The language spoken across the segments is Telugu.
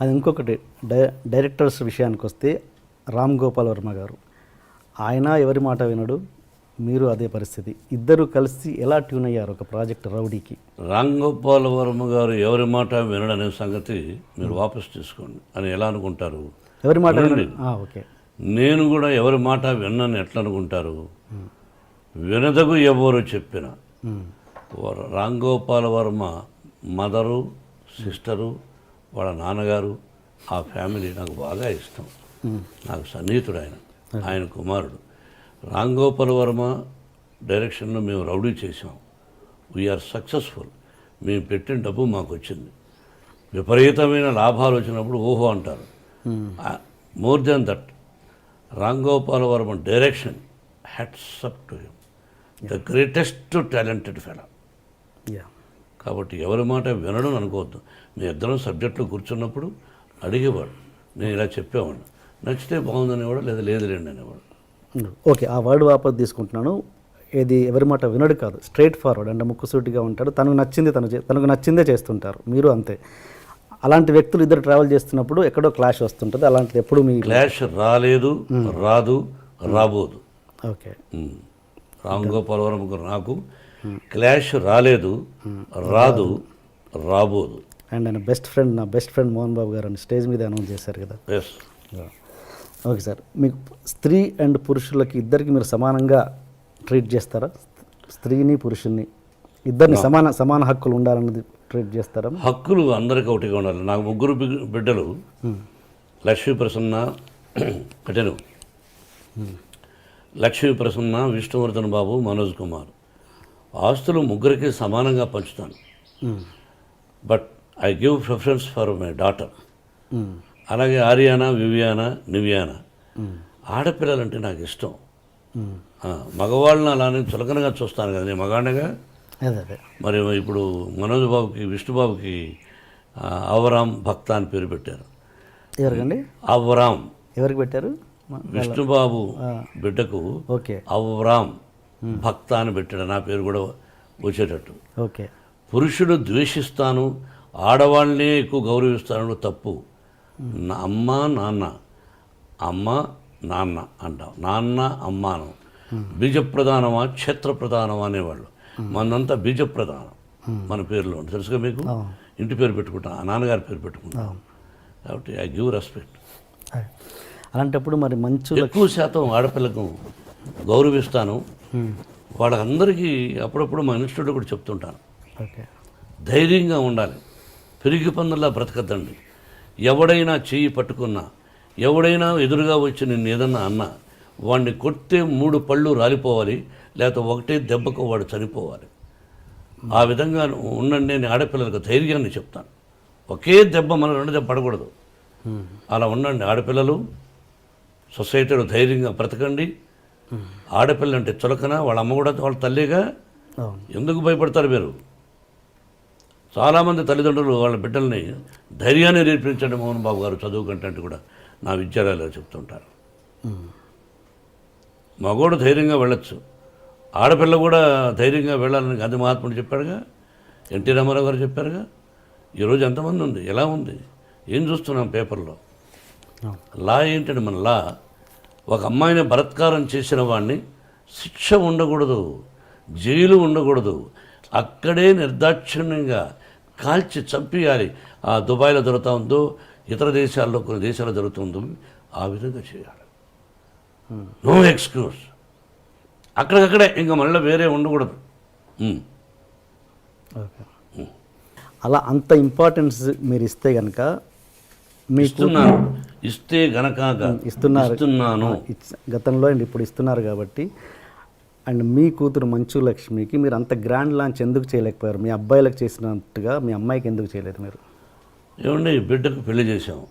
అది ఇంకొకటి డై డైరెక్టర్స్ విషయానికి వస్తే రామ్ గోపాల్ వర్మ గారు. ఆయన ఎవరి మాట వినడు మీరు అదే పరిస్థితి. ఇద్దరు కలిసి ఎలా ట్యూన్ అయ్యారు ఒక ప్రాజెక్ట్ రౌడీకి? రామ్ గోపాల్ వర్మ గారు ఎవరి మాట వినడనే సంగతి మీరు వాపస్ తీసుకోండి. అని ఎలా అనుకుంటారు? ఎవరి మాట ఓకే. నేను కూడా ఎవరి మాట విన్నని ఎట్లా అనుకుంటారు? వినదగు ఎవరు చెప్పిన. రామ్ గోపాల్ వర్మ మదరు సిస్టరు వాళ్ళ నాన్నగారు ఆ ఫ్యామిలీ నాకు బాగా ఇష్టం. నాకు సన్నిహితుడు ఆయన. ఆయన కుమారుడు. రామ్ గోపాల్ వర్మ డైరెక్షన్లో మేము రౌడీ చేసాం వీఆర్ సక్సెస్ఫుల్ మేము పెట్టిన డబ్బు మాకు వచ్చింది. విపరీతమైన లాభాలు వచ్చినప్పుడు ఓహో అంటారు. More than that Ram Gopal Varma direction hats up to him the greatest talented fellow yeah కాబట్టి ఎవరి మాట వినడం అనుకోవద్దు. మీ ఇద్దరం సబ్జెక్టులో కూర్చున్నప్పుడు అడిగేవాడు. నేను ఇలా చెప్పేవాడు నచ్చితే బాగుందనేవాడు లేదా లేదు లేండి అనేవాడు. ఓకే ఆ వర్డ్ వాపస్ తీసుకుంటున్నాను. ఇది ఎవరి మాట వినడు కాదు స్ట్రైట్ ఫార్వర్డ్ అంటే ముక్కుసూటిగా ఉంటాడు. తనకు నచ్చింది తను తనకు నచ్చిందే చేస్తుంటారు. మీరు అంతే. అలాంటి వ్యక్తులు ఇద్దరు ట్రావెల్ చేస్తున్నప్పుడు ఎక్కడో క్లాష్ వస్తుంటుంది. అలాంటిది ఎప్పుడు మీ క్లాష్ రాలేదు రాదు రాబోదు. ఓకే. ఉమ్. రామ్ గోపాల్ గారు నాకు క్లాష్ రాలేదు రాదు రాబోదు. అండ్ ఆయన బెస్ట్ ఫ్రెండ్ నా బెస్ట్ ఫ్రెండ్ మోహన్ బాబు గారు అని స్టేజ్ మీద అనౌన్స్ చేశారు కదా. ఓకే సార్ మీకు స్త్రీ అండ్ పురుషులకి ఇద్దరికి మీరు సమానంగా ట్రీట్ చేస్తారా? స్త్రీని పురుషుల్ని. ఇద్దరిని సమాన సమాన హక్కులు ఉండాలన్నది ట్రీట్ చేస్తారా? హక్కులు అందరికీ ఒకటిగా ఉండాలి. నాకు ముగ్గురు బిడ్డలు. లక్ష్మీ ప్రసన్న కటెను లక్ష్మీ ప్రసన్న విష్ణువర్ధన్ బాబు మనోజ్ కుమార్. ఆస్తులు ముగ్గురికి సమానంగా పంచుతాను. But I give preference for my daughter అలాగే ఆర్యానా వివియానా నివియానా. ఆడపిల్లలంటే నాకు ఇష్టం. మగవాళ్ళని అలానే చులకనగా చూస్తాను కదా నేను మగాడిగా మరి ఇప్పుడు మనోజ్ బాబుకి విష్ణుబాబుకి అవరాం భక్త అని పేరు పెట్టారు. ఎవరికండి? అవరాం. ఎవరికి పెట్టారు? విష్ణుబాబు బిడ్డకు ఓకే. అవరాం. భక్త అని పెట్టాడు. నా పేరు కూడా వచ్చేటట్టు. ఓకే. పురుషుడు ద్వేషిస్తాను ఆడవాళ్ళనే ఎక్కువ గౌరవిస్తాను తప్పు. నా అమ్మ నాన్న. అమ్మ నాన్న అంటాం. నాన్న అమ్మాను బీజ ప్రధానమా క్షేత్ర ప్రధానమా అనేవాళ్ళు. మనంతా బీజ ప్రధానం మన పేరులో ఉంటుంది. తెలుసుగా మీకు? ఇంటి పేరు పెట్టుకుంటాం. ఆ నాన్నగారి పేరు పెట్టుకుంటాం. కాబట్టి ఐ గివ్ రెస్పెక్ట్. అలాంటప్పుడు మరి మంచు ఎక్కువ శాతం ఆడపిల్లకు గౌరవిస్తాను. వాళ్ళందరికీ అప్పుడప్పుడు మా ఇన్స్టిట్యూట్లో కూడా చెప్తుంటాను. ధైర్యంగా ఉండాలి. పెరిగి పందులా బ్రతకద్దండి. ఎవడైనా చెయ్యి పట్టుకున్నా ఎవడైనా ఎదురుగా వచ్చి నిన్ను ఏదన్నా అన్నా వాడిని కొడితే మూడు పళ్ళు రాలిపోవాలి లేకపోతే ఒకటే దెబ్బకు వాడు చనిపోవాలి. ఆ విధంగా ఉండండి నేను ఆడపిల్లలకు ధైర్యాన్ని చెప్తాను. ఒకే దెబ్బ మన రెండు దెబ్బ పడకూడదు. అలా ఉండండి ఆడపిల్లలు సొసైటీలో ధైర్యంగా బ్రతకండి. ఆడపిల్ల అంటే చులకన వాళ్ళ అమ్మ కూడా వాళ్ళ తల్లిగా. ఎందుకు భయపడతారు మీరు? చాలామంది తల్లిదండ్రులు వాళ్ళ బిడ్డల్ని ధైర్యాన్ని నేర్పించండి మోహన్ బాబు గారు చదువు కంటే అంటే కూడా నా విద్యాలయాలు చెప్తుంటారు. మగోడు ధైర్యంగా వెళ్ళొచ్చు. ఆడపిల్ల కూడా ధైర్యంగా వెళ్ళాలని గాంధీ మహాత్ముడు చెప్పాడుగా ఎన్టీ రామారావు గారు చెప్పారుగా ఈరోజు ఎంతమంది ఉంది? ఎలా ఉంది? ఏం చూస్తున్నాం పేపర్లో. లా ఏంటంటే మన లా? ఒక అమ్మాయిని బలత్కారం చేసిన వాడిని శిక్ష ఉండకూడదు జైలు ఉండకూడదు. అక్కడే నిర్దాక్షిణ్యంగా కాల్చి చంపేయాలి. ఆ దుబాయ్లో జరుగుతూ ఉందో ఇతర దేశాల్లో కొన్ని దేశాల్లో జరుగుతుందో ఆ విధంగా చేయాలి. నో ఎక్స్క్యూజ్ అక్కడికక్కడే ఇంకా మళ్ళీ వేరే ఉండకూడదు. ఉమ్. ఓకే అలా అంత ఇంపార్టెన్స్ మీరు ఇస్తే కనుక ఇస్తున్నాను ఇస్తే గనకాక ఇస్తున్నారు. ఇస్తున్నాను. గతంలో అండ్ ఇప్పుడు ఇస్తున్నారు కాబట్టి. అండ్ మీ కూతురు మంచు లక్ష్మికి మీరు అంత గ్రాండ్ లాంచ్ ఎందుకు చేయలేకపోయారు? మీ అబ్బాయిలకు చేసినట్టుగా మీ అమ్మాయికి ఎందుకు చేయలేదు మీరు? ఏమండి బిడ్డకు పెళ్ళి చేశాము.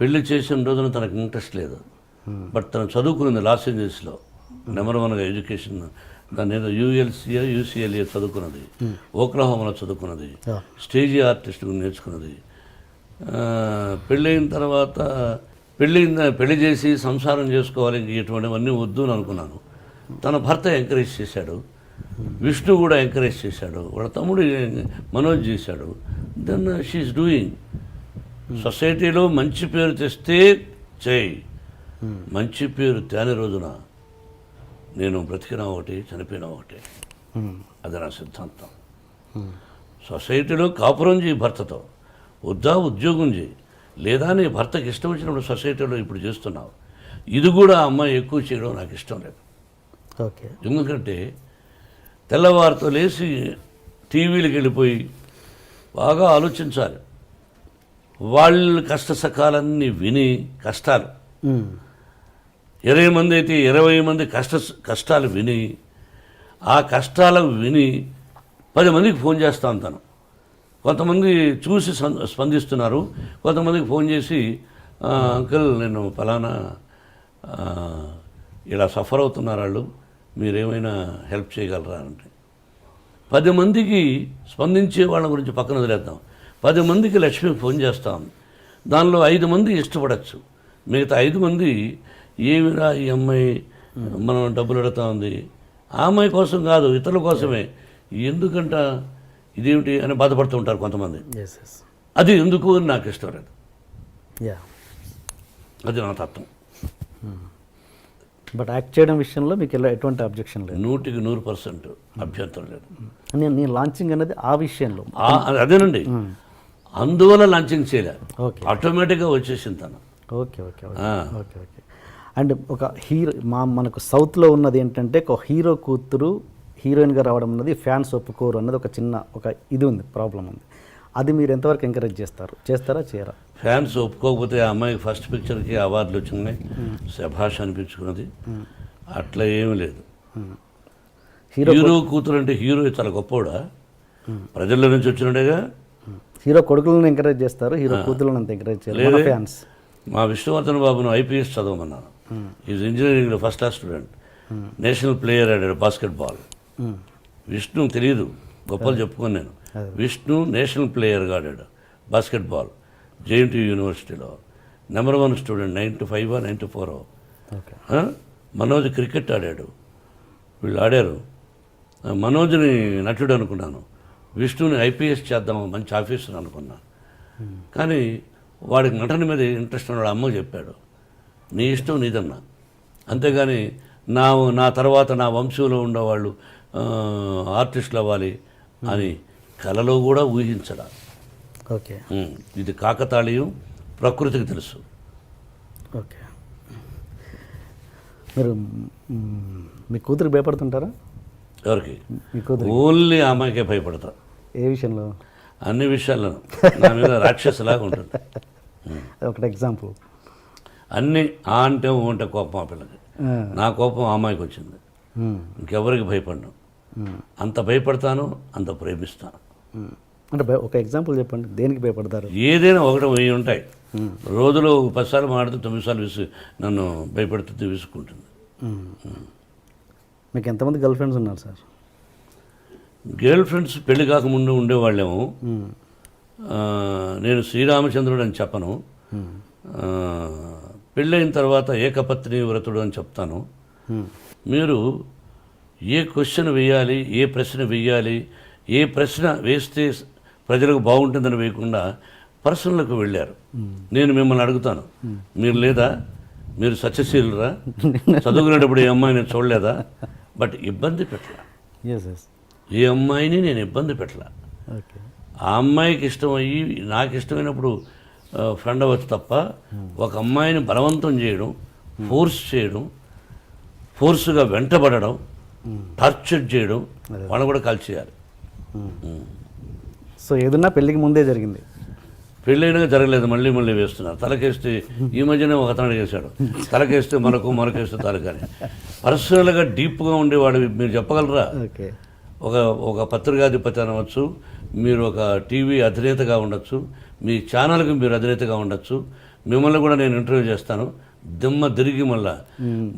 పెళ్ళి చేసిన రోజున తనకు ఇంట్రెస్ట్ లేదు. బట్ తను చదువుకున్నది లాస్ ఏంజల్స్లో నెంబర్ వన్గా ఎడ్యుకేషన్ దాన్ని ఏదో యూఎల్సీఏ యూసీఎల్ఏ చదువుకున్నది. ఓక్లహోమలో చదువుకున్నది. స్టేజీ ఆర్టిస్ట్ నేర్చుకున్నది. పెళ్ళైన తర్వాత పెళ్ళైన పెళ్ళి చేసి సంసారం చేసుకోవాలి ఇటువంటివన్నీ వద్దు అని అనుకున్నాను. తన భర్త ఎంకరేజ్ చేశాడు. విష్ణు కూడా ఎంకరేజ్ చేశాడు. వాళ్ళ తమ్ముడు మనోజ్ చేశాడు. Then she is doing. సొసైటీలో మంచి పేరు తెస్తే చేయి. మంచి పేరు తేని రోజున నేను బ్రతికినా ఒకటి చనిపోయినా ఒకటి. అది నా సిద్ధాంతం. సొసైటీలో కాపురం చేయి భర్తతో. వద్దా ఉద్యోగం చేయి. లేదా నీ భర్తకి ఇష్టం వచ్చినప్పుడు సొసైటీలో ఇప్పుడు చేస్తున్నావు. ఇది కూడా అమ్మాయి ఎక్కువ చేయడం నాకు ఇష్టం లేదు. ఓకే. ఎందుకంటే తెల్లవారితో లేచి టీవీలకు వెళ్ళిపోయి బాగా ఆలోచించాలి. వాళ్ళ కష్ట సకాలన్నీ విని కష్టాలు. ఇరవై మంది అయితే ఇరవై మంది కష్ట కష్టాలు విని ఆ కష్టాలు విని పది మందికి ఫోన్ చేస్తా ఉంటాను కొంతమంది చూసి స్పందిస్తున్నారు. కొంతమందికి ఫోన్ చేసి "ఆ, అంకుల్ నేను ఫలానా ఇలా సఫర్ అవుతున్నారు వాళ్ళు. మీరేమైనా హెల్ప్ చేయగలరా? అంటే. పది మందికి స్పందించే వాళ్ళ గురించి పక్కన వదిలేద్దాం. పది మందికి లక్ష్మి ఫోన్ చేస్తాం. దానిలో ఐదు మంది ఇష్టపడచ్చు. మిగతా ఐదు మంది ఏమిరా ఈ అమ్మాయి? మనం డబ్బులు అడుగుతా ఉంది. ఆ అమ్మాయి కోసం కాదు ఇతరుల కోసమే. ఎందుకంట ఇదేమిటి అని బాధపడుతూ ఉంటారు కొంతమంది. ఎస్ ఎస్ అది ఎందుకు అని నాకు ఇష్టం లేదు. యా అది నా తత్వం. బట్ యాక్ట్ చేయడం విషయంలో మీకు ఎలా ఎటువంటి అబ్జెక్షన్ లేదు? నూటికి నూరు పర్సెంట్ అభ్యంతరం లేదు. నేను నేను లాంచింగ్ అనేది ఆ విషయంలో. అదేనండి. అందువల్ల లాంచింగ్ చేయలే. ఓకే ఆటోమేటిక్గా వచ్చేసింది తను. Okay okay. Okay okay and ఒక హీరో మా మనకు సౌత్లో ఉన్నది ఏంటంటే ఒక హీరో కూతురు హీరోయిన్గా రావడం అన్నది ఫ్యాన్స్ ఒప్పుకోరు అన్నది ఒక చిన్న ఒక ఇది ఉంది ప్రాబ్లం ఉంది. అది మీరు ఎంతవరకు ఎంకరేజ్ చేస్తారు? చేస్తారా చేయరా? ఫ్యాన్స్ ఒప్పుకోకపోతే ఆ అమ్మాయికి ఫస్ట్ పిక్చర్కి అవార్డులు వచ్చినాయి. శభాష్ అనిపించుకున్నది. అట్లా ఏమీ లేదు. హీరో హీరో కూతురు అంటే హీరో చాలా గొప్పవాడా ప్రజల నుంచి వచ్చినట్టుగా హీరో కొడుకులను ఎంకరేజ్ చేస్తారు హీరో కూతురులను అంత ఎంకరేజ్ మన ఫ్యాన్స్. మా విష్ణువర్ధన్ బాబును ఐపీఎస్ చదవమన్నాను. ఈజ్ ఇంజనీరింగ్లో first class student national player ఆడాడు బాస్కెట్ బాల్ విష్ణు తెలియదు గొప్పలు చెప్పుకొని నేను. విష్ణు నేషనల్ ప్లేయర్గా ఆడాడు బాస్కెట్ బాల్ జేఎన్టీ యూనివర్సిటీలో. Number one student nine two five nine two four. Manoj cricket ఆడాడు. వీళ్ళు ఆడారు. మనోజ్ని నటుడు అనుకున్నాను. విష్ణుని ఐపీఎస్ చేద్దాం మంచి ఆఫీసర్ అనుకున్నా. కానీ వాడికి నటన మీద ఇంట్రెస్ట్ ఉన్నాడు అమ్మ చెప్పాడు. నీ ఇష్టం నీదన్నా. అంతేగాని నా నా తర్వాత నా వంశంలో ఉండేవాళ్ళు ఆర్టిస్టులు అవ్వాలి అని కలలో కూడా ఊహించడా ఓకే. ఇది కాకతాళీయం ప్రకృతికి తెలుసు. ఓకే. మీరు మ్, కూతురికి భయపడుతుంటారా? ఎవరికి? మీ కూతురు ఓన్లీ అమ్మాయికే భయపడతా. ఏ విషయంలో? అన్ని విషయాలను నా మీద రాక్షసులాగా ఉంటుంది. ఒకటి ఎగ్జాంపుల్. అన్ని ఆ అంటే అంటే కోపం ఆ పిల్లకి. నా కోపం ఆ అమ్మాయికి వచ్చింది. ఇంకెవరికి భయపడను. అంత భయపడతాను అంత ప్రేమిస్తాను. అంటే ఒక ఎగ్జాంపుల్ చెప్పండి. దేనికి భయపడతారు? ఏదైనా ఒకటి వెయ్యి ఉంటాయి. రోజులో పదిసార్లు మాడితే తొమ్మిది సార్లు విసు నన్ను భయపెడుతుంది విసుక్కుంటుంది. మీకు ఎంతమంది గర్ల్ ఫ్రెండ్స్ ఉన్నారు సార్? గర్ల్ ఫ్రెండ్స్ పెళ్ళి కాకముందు ఉండేవాళ్ళేమో. నేను శ్రీరామచంద్రుడు అని చెప్పను. పెళ్ళైన తర్వాత ఏకపత్ని వ్రతుడు అని చెప్తాను. మీరు ఏ క్వశ్చన్ వేయాలి ఏ ప్రశ్న వేయాలి ఏ ప్రశ్న వేస్తే ప్రజలకు బాగుంటుందని వేయకుండా పర్సనల్కి వెళ్ళారు. నేను మిమ్మల్ని అడుగుతాను. మీరు లేదా? మీరు సత్యశీలురా? చదువుకునేటప్పుడు ఈ అమ్మాయిని చూడలేదా? బట్ ఇబ్బంది పెట్టలా. ఈ అమ్మాయిని నేను ఇబ్బంది పెట్టలా. ఆ అమ్మాయికి ఇష్టమయ్యి నాకు ఇష్టమైనప్పుడు ఫ్రెండ్ అవ్వచ్చు తప్ప ఒక అమ్మాయిని బలవంతం చేయడం ఫోర్స్ చేయడం ఫోర్స్గా వెంటబడడం టార్చర్ చేయడం వాళ్ళని కూడా కాల్ చేయాలి సో ఏదన్నా పెళ్ళికి ముందే జరిగింది. పెళ్ళైనా జరగలేదు మళ్ళీ మళ్ళీ వేస్తున్నారు. తలకేస్తే ఈ మధ్యనే ఒక అతను వేశాడు తలకేస్తే మనకు మనకేస్తే తలకని పర్సనల్గా డీప్గా ఉండేవాడు మీరు చెప్పగలరా? ఒక ఒక పత్రికాధిపతి అనవచ్చు మీరు ఒక టీవీ అధినేతగా ఉండొచ్చు మీ ఛానల్కి మీరు అధినేతగా ఉండొచ్చు మిమ్మల్ని కూడా నేను ఇంటర్వ్యూ చేస్తాను. దిమ్మ తిరిగి మళ్ళా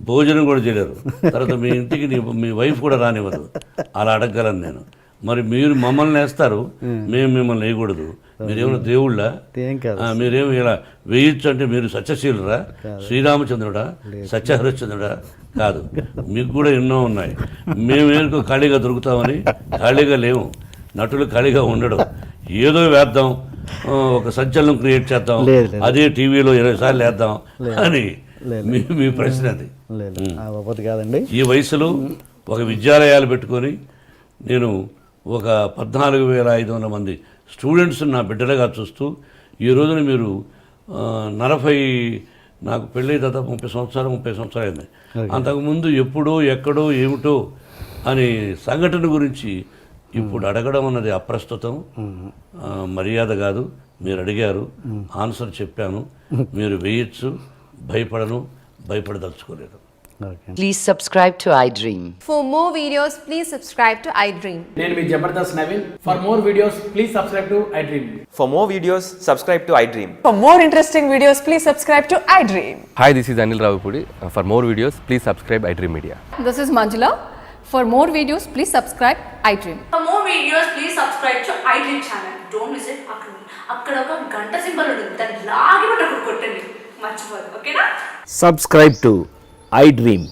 భోజనం కూడా చేయలేరు. తర్వాత మీ ఇంటికి మీ వైఫ్ కూడా రానివ్వదు. అలా అడగగలను నేను. మరి మీరు మమ్మల్ని వేస్తారు మేము మిమ్మల్ని వేయకూడదు మీరేమైనా దేవుళ్ళ? మీరేమి ఇలా వేయొచ్చు అంటే మీరు సత్యశీలురా? శ్రీరామచంద్రుడా? సత్యహరిశ్చంద్రుడా? కాదు. మీకు కూడా ఎన్నో ఉన్నాయి. మేమేందుకు ఖాళీగా దొరుకుతామని? ఖాళీగా లేవు నటులు ఖాళీగా ఉండడం. ఏదో వేద్దాం. ఒక సంచలనం క్రియేట్ చేద్దాం. అదే టీవీలో ఇరవై సార్లు వేద్దాం అని మీ మీ ప్రశ్న అది. కాదండి. ఈ వయసులో ఒక విద్యాలయాలు పెట్టుకొని నేను ఒక పద్నాలుగు వేల ఐదు వందల మంది స్టూడెంట్స్ నా బిడ్డలుగా చూస్తూ ఈ రోజున మీరు నలభై నాకు పెళ్ళి దాదాపు ముప్పై సంవత్సరాలు ముప్పై సంవత్సరాలు అయింది. అంతకుముందు ఎప్పుడో ఎక్కడో ఏమిటో అని సంఘటన గురించి ఇప్పుడు అడగడం అన్నది అప్రస్తుతం. మర్యాద కాదు. మీరు అడిగారు. ఆన్సర్ చెప్పాను. మీరు వేయచ్చు. భయపడను. భయపడదలుచుకోలేదు. Please subscribe to iDream for more videos please subscribe to iDream నేను మీ Jabardasth Naveen. For more videos please subscribe to iDream for more videos subscribe to iDream for more interesting videos please subscribe to iDream hi this is Anil Ravipudi for more videos please subscribe iDream media this is Manjula For more videos, please subscribe iDream. For more videos, please subscribe to iDream channel. Don't miss it. అక్కడ అక్కడ ఒక గంట సింబల్ ఉంటుంది దాన్ని లాగి పట్టి కొట్టండి మర్చిపోదు ఓకేనా subscribe to iDream.